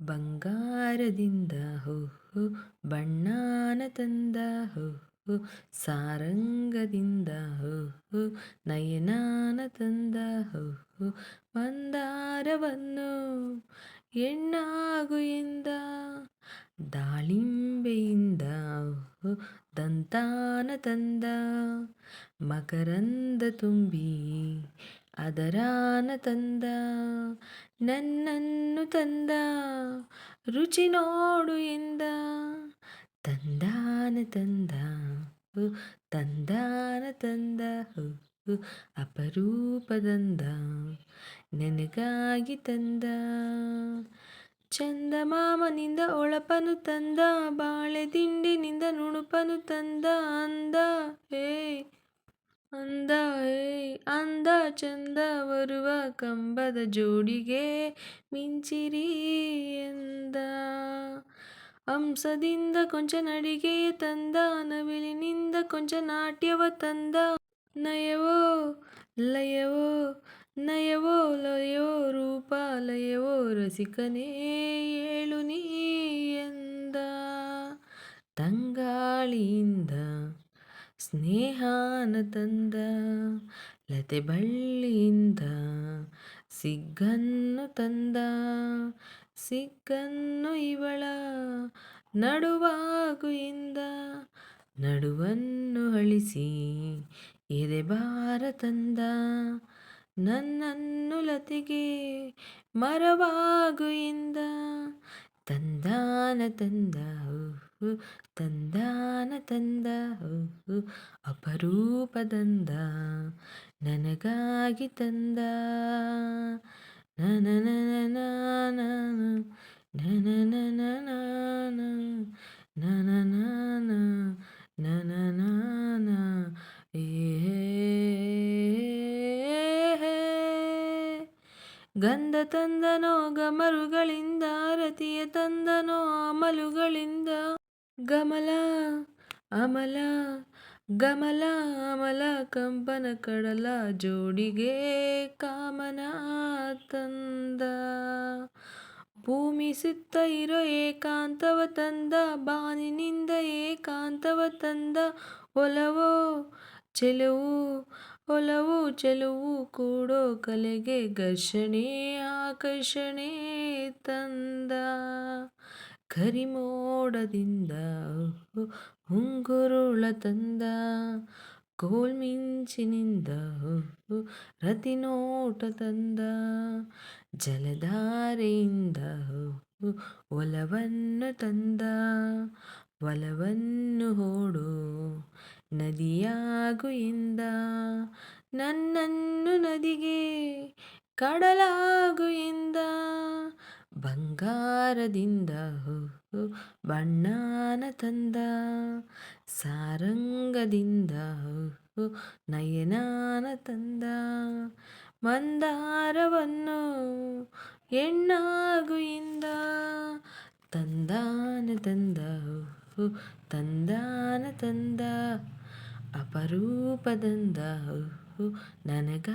ಬಂಗಾರದಿಂದ ಹೊಹು ಬಣ್ಣಾನ ತಂದ ಹೊಹು ಸಾರಂಗದಿಂದ ಹೊಹು ನಯನಾನ ತಂದ ಹೊಹು ಮಂದಾರವನ್ನು ಎಣ್ಣಾಗುಯಿಂದ ದಾಳಿಂಬೆಯಿಂದ ಹೊಹು ದಂತಾನ ತಂದ, ಮಕರಂದ ತುಂಬಿ ಅದರಾನ ತಂದ, ನನ್ನನ್ನು ತಂದ, ರುಚಿ ನೋಡು ಎಂದ. ತಂದಾನ ತಂದ ತಂದಾನ ತಂದ ಅಪರೂಪದಂದ ನನಗಾಗಿ ತಂದ. ಚಂದಮಾಮನಿಂದ ಒಳಪನು ತಂದ, ಬಾಳೆ ದಿಂಡಿನಿಂದ ನುಣುಪನು ತಂದ, ಅಂದ, ಹೇ ಅಂದ ಹೇ, ಅಂದ ಚಂದ ಬರುವ ಕಂಬದ ಜೋಡಿಗೆ ಮಿಂಚಿರಿ ಎಂದ. ಹಂಸದಿಂದ ಕೊಂಚ ನಡಿಗೆ ತಂದ, ನವಿಲಿನಿಂದ ಕೊಂಚ ನಾಟ್ಯವ ತಂದ. ನಯವೋ, ಲಯವೋ ನಯವೋ ಲಯವೋ ರೂಪ, ಲಯವೋ, ರಸಿಕನೇ ಏಳು ನೀ ಎಂದ. ತಂಗಾಳಿಯಿಂದ ಸ್ನೇಹಾನ ತಂದ ಲತೆ ಬಳ್ಳಿಯಿಂದ ಸಿಗ್ಗನ್ನು ತಂದ. ಸಿಗ್ಗನ್ನು ಇವಳ ನಡುವಾಗು ಎಂದ ನಡುವನ್ನು ಅಳಿಸಿ ಎದೆ ಭಾರ ತಂದ. ನನ್ನನ್ನು ಲತೆಗೆ ಮರವಾಗುಯಿಂದ ತಂದಾನ ತಂದ. ತಂದಾನ ತಂದ ಅಪರೂಪದಂದ ನನಗಾಗಿ ತಂದ ಗಂಧ ತಂದನೋ ಗಮರುಗಳಿಂದ ರತಿಯ ತಂದನೋ ಅಮಲುಗಳಿಂದ ಗಮಲ, ಅಮಲ ಗಮಲ, ಅಮಲ ಕಂಪನ ಕಡಲ ಜೋಡಿಗೆ ಕಾಮನ ತಂದ. ಭೂಮಿ ಸುತ್ತ ಇರೋ ಏಕಾಂತವ ತಂದ, ಬಾನಿನಿಂದ ಏಕಾಂತವ ತಂದ. ಒಲವೋ ಚೆಲುವು, ಒಲವು ಚೆಲುವು ಕೂಡೋ ಕಲೆಗೆ ಘರ್ಷಣೆ, ಆಕರ್ಷಣೆ ತಂದ. ಕರಿಮೋಡದಿಂದ ಉಂಗುರುಳ ತಂದ ಕೋಲ್ಮಿಂಚಿನಿಂದ ರತಿನೋಟ ತಂದ, ಜಲಧಾರೆಯಿಂದ ಒಲವನ್ನು ತಂದ, ಒಲವನ್ನು ಓಡು ನದಿಯಾಗು ಎಂದ, ನನ್ನನ್ನು ನದಿಗೆ ಕಡಲಾಗು ಎಂದ. ಬಂಗಾರದಿಂದ ಬಣ್ಣಾನ ತಂದ. ಸಾರಂಗದಿಂದ ನಯನಾನ ತಂದ. ಮಂದಾರವನ್ನು ಎಣ್ಣಾಗುಯಿಂದ ತಂದಾನ ತಂದ. ತಂದಾನ ತಂದ. ಅಪರೂಪದಂದ ನನಗ